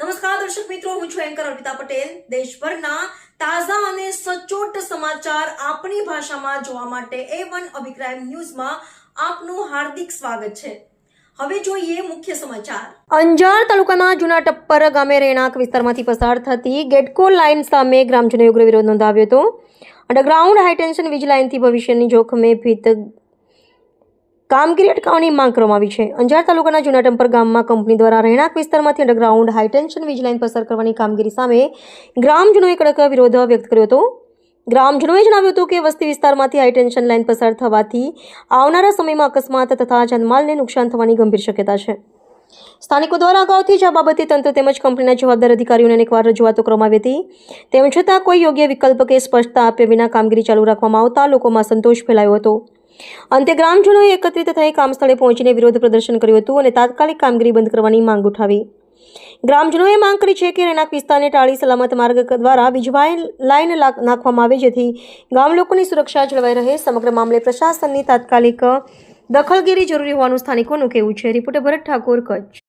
નમસ્કાર, દર્શક મિત્રો, હું છું એન્કર અર્પિતા પટેલ. દેશભરના તાજા અને સચોટ સમાચાર આપણી ભાષામાં જોવા માટે એ વન અભિપ્રાય ન્યૂઝમાં આપનું હાર્દિક સ્વાગત છે. હવે જોઈએ મુખ્ય સમાચાર. અંજાર તાલુકાના જૂના ટપ્પર ગામે રહેણાંક વિસ્તારમાંથી પસાર થતી ગેટકો લાઇન સામે ગ્રામજનોએ ઉગ્ર વિરોધ નોંધાવ્યો હતો. અંડરગ્રાઉન્ડ હાઈટેન્શન વીજ લાઇનથી ભવિષ્યની જોખમે ભીત કામગીરી અટકાવવાની માંગ કરવામાં આવી છે. અંજાર તાલુકાના જૂના ટંપર ગામમાં કંપની દ્વારા રહેણાંક વિસ્તારમાંથી અંડરગ્રાઉન્ડ હાઈટેન્શન વીજ લાઇન પસાર કરવાની કામગીરી સામે ગ્રામજનોએ કડક વિરોધ વ્યક્ત કર્યો હતો. ગ્રામજનોએ જણાવ્યું હતું કે વસ્તી વિસ્તારમાંથી હાઈટેન્શન લાઇન પસાર થવાથી આવનારા સમયમાં અકસ્માત તથા જનમાલને નુકસાન થવાની ગંભીર શક્યતા છે. સ્થાનિકો દ્વારા અગાઉથી જ આ બાબતે તંત્ર તેમજ કંપનીના જવાબદાર અધિકારીઓને અનેકવાર રજૂઆતો કરવામાં આવી હતી. તેમ છતાં કોઈ યોગ્ય વિકલ્પ કે સ્પષ્ટતા આપ્યા વિના કામગીરી ચાલુ રાખવામાં આવતા લોકોમાં સંતોષ ફેલાયો હતો. અંતે ગ્રામજનોએ એકત્રિત થઈ કામસ્થળે પહોંચીને વિરોધ પ્રદર્શન કર્યું હતું અને તાત્કાલિક કામગીરી બંધ કરવાની માંગ ઉઠાવી. ગ્રામજનોએ માંગ કરી છે કે રહેણાંક વિસ્તારને ટાળી સલામત માર્ગ દ્વારા વીજવાઈ લાઇન નાખવામાં આવે જેથી ગામ લોકોની સુરક્ષા જળવાઈ રહે. સમગ્ર મામલે પ્રશાસનની તાત્કાલિક દખલગીરી જરૂરી હોવાનું સ્થાનિકોનું કહેવું છે. રિપોર્ટર ભરત ઠાકોર, કચ્છ.